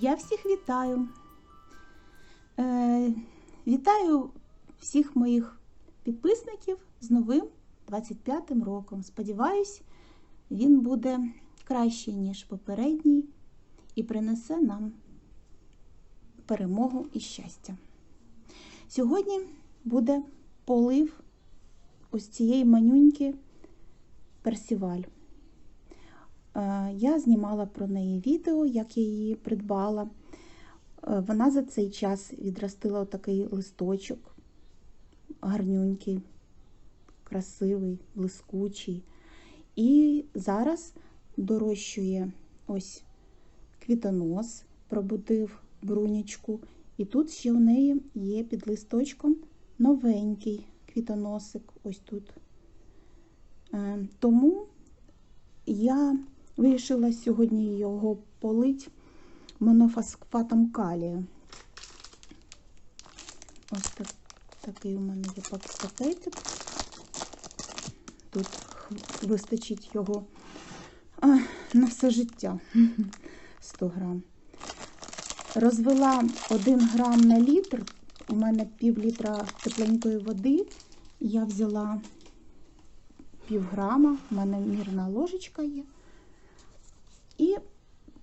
Я всіх вітаю. Е, вітаю всіх моїх підписників з новим 25-м роком. Сподіваюсь, він буде кращий, ніж попередній, і принесе нам перемогу і щастя. Сьогодні буде полив ось цієї манюньки персіваль. Е, Я знімала про неї відео, як я її придбала. Е, Вона за цей час відростила отакий листочок, гарнюнький, красивий, блискучий. І зараз дорощує ось квітонос, пробудив брунячку. І тут ще у неї є під листочком новенький квітоносик. Ось тут. Е, Тому я вирішила сьогодні його полить монофосфатом калію. Ось так, такий у мене є пак- пакетик. Тут вистачить його а, на все життя 100 грам. Розвела 1 грам на літр. У мене пів літра тепленької води. Я взяла пів грама, в мене мірна ложечка є. І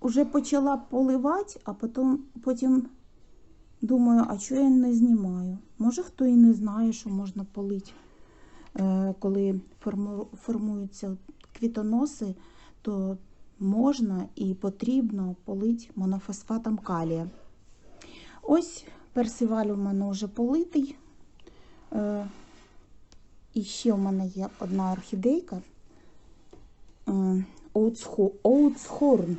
вже почала поливати, а потім, потім думаю, а чого я не знімаю? Може, хто і не знає, що можна полити, Е, коли формуються квітоноси, то можна і потрібно полити монофосфатом калія. Ось персиваль у мене вже политий. Е, І ще у мене є одна орхідейка. Оутсхорн.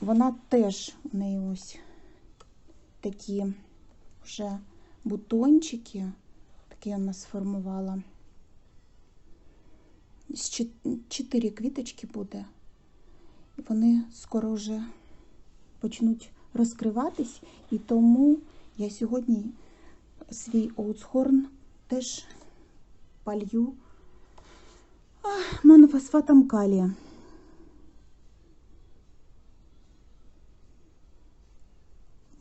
Вона теж у неї ось такі вже бутончики, такі вона сформувала. Чотири квіточки буде. Вони скоро вже почнуть розкриватись, і тому я сьогодні свій оутсхорн теж полью монофосфатом калія.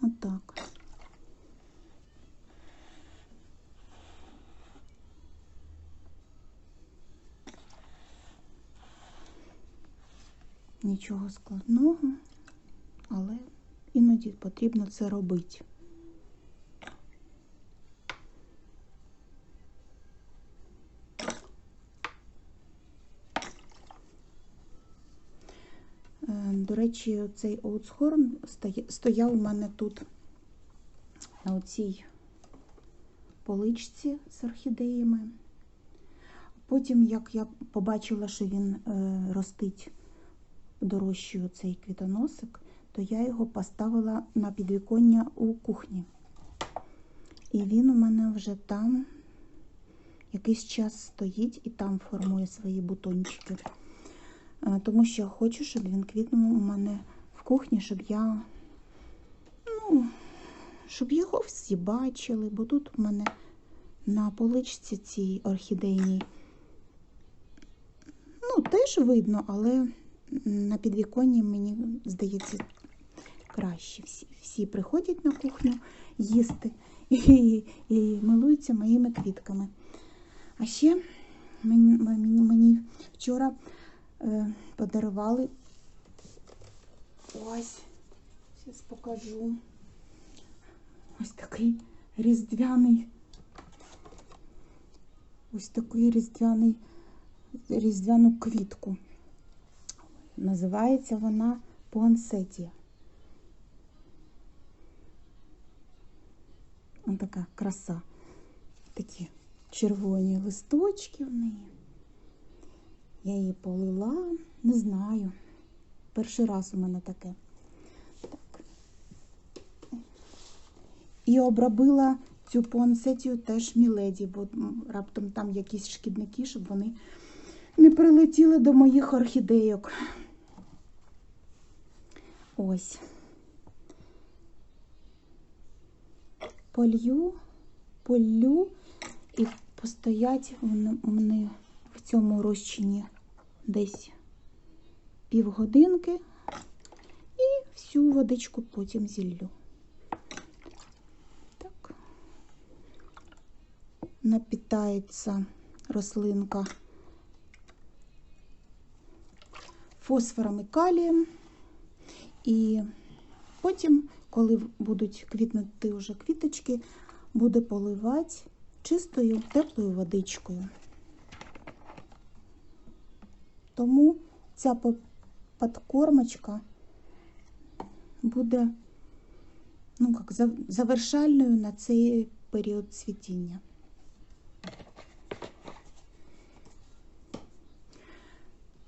Отак. Нічого складного, але іноді потрібно це робити. До речі, цей оутсхорн стояв у мене тут на оцій поличці з орхідеями. Потім, як я побачила, що він е, ростить дорожчий цей квітоносик, то я його поставила на підвіконня у кухні. І він у мене вже там якийсь час стоїть і там формує свої бутончики. Е, Тому що я хочу, щоб він квітнув у мене в кухні, щоб я, ну, щоб його всі бачили, бо тут у мене на поличці цій орхідейній, ну, теж видно, але на підвіконні мені здається краще. Всі, всі приходять на кухню їсти і, і милуються моїми квітками. А ще мені, мені, мені вчора подарували ось, зараз покажу. Ось такий різдвяний, ось такий різдвяний, різдвяну квітку. Називається вона Пуансетія. Ось така краса. Такі червоні листочки в неї. Я її полила, не знаю. Перший раз у мене таке. Так. І обробила цю пуансетію теж міледі, бо раптом там якісь шкідники, щоб вони не прилетіли до моїх орхідейок. Ось. Полью, полю і постоять в цьому розчині десь півгодинки. І всю водичку потім зіллю. Так. Напітається рослинка фосфором і калієм. І потім, коли будуть квітнути вже квіточки, буде поливати чистою теплою водичкою. Тому ця подкормочка буде ну, як, завершальною на цей період цвітіння.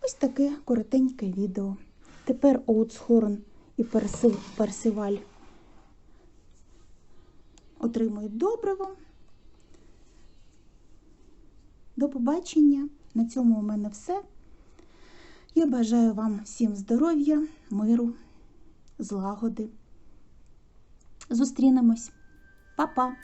Ось таке коротеньке відео. Тепер Оутсхорн і персиваль отримують добриво. До побачення. На цьому у мене все. Я бажаю вам всім здоров'я, миру, злагоди. Зустрінемось. Па-па!